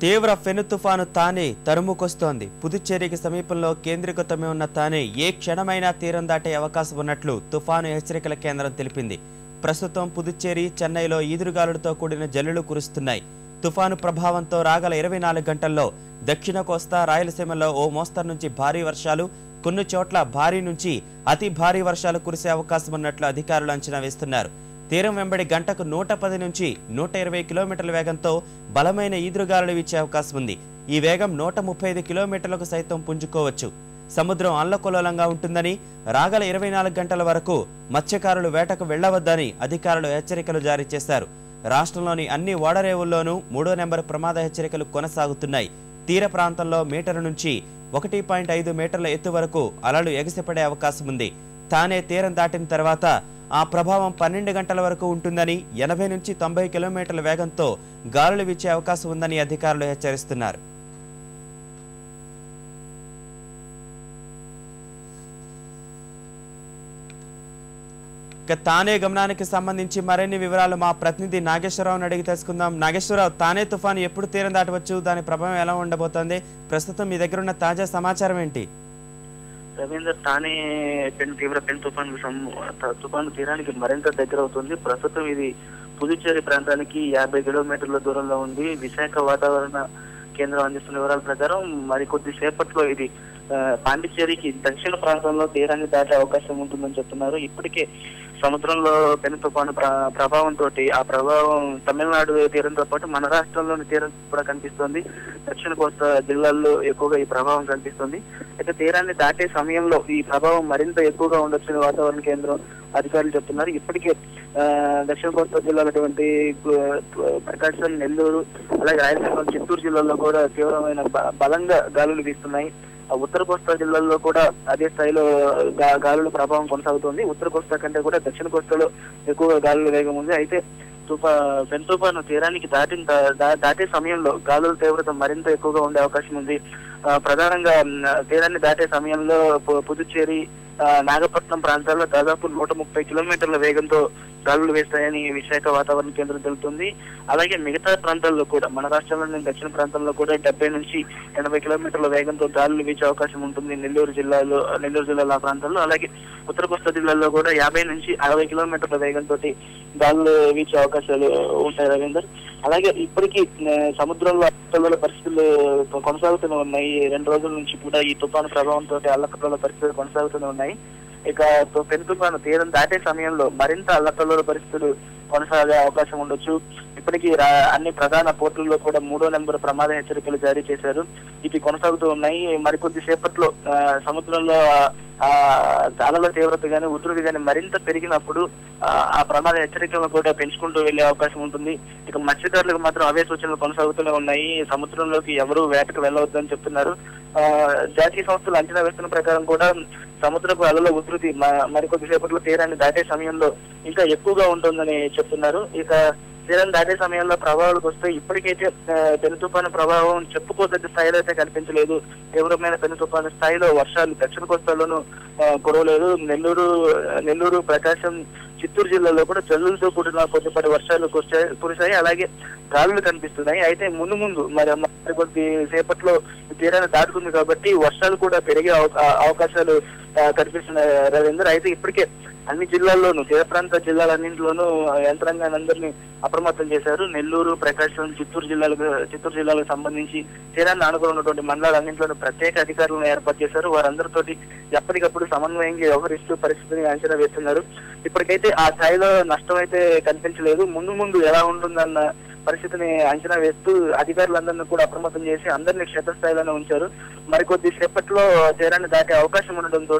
తీవ్ర ఫెను తుఫాను తానే తరుముకొస్తోంది. పుదుచ్చేరికి సమీపంలో కేంద్రీకృతమై ఉన్న తానే ఏ క్షణమైనా తీరం దాటే అవకాశం ఉన్నట్లు తుఫాను హెచ్చరికల కేంద్రం తెలిపింది. ప్రస్తుతం పుదుచ్చేరి చెన్నైలో ఈదురుగాలులతో కూడిన జల్లులు కురుస్తున్నాయి. తుఫాను ప్రభావంతో రాగల ఇరవై నాలుగు గంటల్లో దక్షిణ కోస్తా రాయలసీమలో ఓ మోస్తరు నుంచి భారీ వర్షాలు కొన్ని చోట్ల భారీ నుంచి అతి భారీ వర్షాలు కురిసే అవకాశం ఉన్నట్లు అధికారులు అంచనా వేస్తున్నారు. తీరం వెంబడి గంటకు నూట పది నుంచి నూట ఇరవై కిలోమీటర్ల వేగంతో బలమైన ఈదురుగాలులు వీచే అవకాశం ఉంది. ఈ వేగం నూట ముప్పై ఐదు కిలోమీటర్లకు సైతం పుంజుకోవచ్చు. సముద్రం అల్లకల్లోలంగా ఉంటుందని రాగల ఇరవై నాలుగు గంటల వరకు మత్స్యకారులు వేటకు వెళ్ళవద్దని అధికారులు హెచ్చరికలు జారీ చేశారు. రాష్ట్రంలోని అన్ని ఓడరేవుల్లోనూ మూడో నెంబర్ ప్రమాద హెచ్చరికలు కొనసాగుతున్నాయి. తీర ప్రాంతంలో మీటరు నుంచి ఒకటి పాయింట్ ఐదు మీటర్ల ఎత్తు వరకు అలలు ఎగసిపడే అవకాశం ఉంది. తానే తీరం దాటిన తర్వాత ఆ ప్రభావం పన్నెండు గంటల వరకు ఉంటుందని ఎనభై నుంచి తొంభై కిలోమీటర్ల వేగంతో గాలులు వీచే అవకాశం ఉందని అధికారులు హెచ్చరిస్తున్నారు. ఇక తానే గమనానికి సంబంధించి మరిన్ని వివరాలు మా ప్రతినిధి నాగేశ్వరరావుని అడిగి తెలుసుకుందాం. నాగేశ్వరరావు తానే తుఫాను ఎప్పుడు తీరం దాటవచ్చు? దాని ప్రభావం ఎలా ఉండబోతోంది? ప్రస్తుతం మీ దగ్గర ఉన్న తాజా సమాచారం ఏంటి? రవీంద్ర తానే పెను తీవ్ర పెను తుఫాను తుఫాను తీరానికి మరింత దగ్గర అవుతుంది ప్రస్తుతం ఇది పుదుచ్చేరి ప్రాంతానికి యాభై కిలోమీటర్ల దూరంలో ఉంది. విశాఖ వాతావరణ కేంద్రం అందిస్తున్న వివరాల ప్రకారం మరికొద్ది సేపట్లో ఇది పాండిచ్చేరికి దక్షిణ ప్రాంతంలో తీరాన్ని దాటే అవకాశం ఉంటుందని చెప్తున్నారు. ఇప్పటికే సముద్రంలో పెను తుఫాను ప్రభావం తోటి ఆ ప్రభావం తమిళనాడు తీరంతో పాటు మన రాష్ట్రంలోని తీరం కూడా కనిపిస్తోంది. దక్షిణ కోస్తా జిల్లాల్లో ఎక్కువగా ఈ ప్రభావం కనిపిస్తుంది. అయితే తీరాన్ని దాటే సమయంలో ఈ ప్రభావం మరింత ఎక్కువగా ఉండొచ్చని వాతావరణ కేంద్రం అధికారులు చెప్తున్నారు. ఇప్పటికే ఆ, దక్షిణ కోస్తా జిల్లాలటువంటి ప్రకాశం నెల్లూరు అలాగే రాయలసీమ చిత్తూరు జిల్లాల్లో కూడా తీవ్రమైన బలంగా గాలులు వీస్తున్నాయి. ఉత్తర కోస్తా జిల్లాల్లో కూడా అదే స్థాయిలో గాలుల ప్రభావం కొనసాగుతుంది. ఉత్తర కోస్తా కంటే కూడా దక్షిణ కోస్తాలో ఎక్కువగా గాలుల వేగం ఉంది. అయితే తుఫా పెన్ తుఫాను తీరానికి దాటిన దాటే సమయంలో గాలుల తీవ్రత మరింత ఎక్కువగా ఉండే అవకాశం ఉంది. ప్రధానంగా తీరాన్ని దాటే సమయంలో పుదుచ్చేరి నాగపట్నం ప్రాంతాల్లో దాదాపు నూట ముప్పై కిలోమీటర్ల వేగంతో గాలులు వేస్తాయని విశాఖ వాతావరణ కేంద్రం తెలుపుతుంది. అలాగే మిగతా ప్రాంతాల్లో కూడా మన రాష్ట్రంలోని దక్షిణ ప్రాంతంలో కూడా డెబ్బై నుంచి ఎనభై కిలోమీటర్ల వేగంతో గాలులు వీచే అవకాశం ఉంటుంది నెల్లూరు జిల్లాలో నెల్లూరు జిల్లాలో ఆ ప్రాంతాల్లో. అలాగే ఉత్తర కోస్తా జిల్లాలో కూడా యాభై నుంచి అరవై కిలోమీటర్ల వేగంతో గాలులు వీచే అవకాశాలు ఉంటాయి రవీందర్ అలాగే ఇప్పటికీ సముద్రంలో అల్లకల్లోల పరిస్థితులు కొనసాగుతూనే ఉన్నాయి. రెండు రోజుల నుంచి కూడా ఈ తుఫాను ప్రభావంతో అల్లకల్లోల పరిస్థితులు కొనసాగుతూనే ఉన్నాయి. ఇక తో- తీరం దాటే సమయంలో మరింత అల్లకల్లోల పరిస్థితులు కొనసాగే అవకాశం ఉండొచ్చు. ఇప్పటికీ అన్ని ప్రధాన పోర్టుల్లో కూడా మూడో నెంబర్ ప్రమాద హెచ్చరికలు జారీ చేశారు. ఇవి కొనసాగుతూ ఉన్నాయి. మరికొద్ది సేపట్లో సముద్రంలో ఆ అలల తీవ్రత గాని ఉధృతి గాని మరింత పెరిగినప్పుడు ఆ, ప్రమాద హెచ్చరికలను కూడా పెంచుకుంటూ వెళ్ళే అవకాశం ఉంటుంది. ఇక మత్స్యకారులకు మాత్రం అవే సూచనలు కొనసాగుతూనే ఉన్నాయి. సముద్రంలోకి ఎవరు వేటకు వెళ్ళవద్దని చెప్తున్నారు. ఆ, జాతీయ సంస్థలు అంచనా వేస్తున్న ప్రకారం కూడా సముద్రపు అలల ఉధృతి మరికొద్ది సేపట్లో తీరాన్ని దాటే సమయంలో ఇంకా ఎక్కువగా ఉంటుందని చెప్తున్నారు. ఇక తీరం దాటే సమయంలో ప్రభావాలకు వస్తే ఇప్పటికైతే పెను తుఫాను ప్రభావం చెప్పుకోదగ్గ స్థాయిలో అయితే కనిపించలేదు. తీవ్రమైన పెను తుఫాను స్థాయిలో వర్షాలు దక్షిణ కోస్తాలోనూ కురవలేదు. నెల్లూరు నెల్లూరు ప్రకాశం చిత్తూరు జిల్లాలో కూడా జల్లులతో కూడిన కొద్దిపాటి వర్షాలు కురిశాయి కురిశాయి. అలాగే గాలులు కనిపిస్తున్నాయి. అయితే ముందు ముందు మరి మరి కొద్ది సేపట్లో తీరాన్ని దాటుతుంది కాబట్టి వర్షాలు కూడా పెరిగే అవకాశాలు కనిపిస్తున్నాయి. రవీందర్ అయితే ఇప్పటికే అన్ని జిల్లాల్లోనూ తీర ప్రాంత జిల్లాలన్నింటిలోనూ యంత్రాంగాన్ని అందరినీ అప్రమత్తం చేశారు. నెల్లూరు ప్రకాశం చిత్తూరు జిల్లాలకు చిత్తూరు జిల్లాలకు సంబంధించి తీరాన్ని ఆనుకుని ఉన్నటువంటి మండలాలన్నింటిలోనూ ప్రత్యేక అధికారులను ఏర్పాటు చేశారు. వారందరితోటి ఎప్పటికప్పుడు సమన్వయంగా వ్యవహరిస్తూ పరిస్థితిని అంచనా వేస్తున్నారు. ఇప్పటికైతే ఆ స్థాయిలో నష్టం అయితే కనిపించలేదు. ముందు ముందు ఎలా ఉంటుందన్న పరిస్థితిని అంచనా వేస్తూ అధికారులందరినీ కూడా అప్రమత్తం చేసి అందరినీ క్షేత్రస్థాయిలోనే ఉంచారు. మరికొద్ది సేపట్లో తీరాన్ని దాటే అవకాశం ఉండడంతో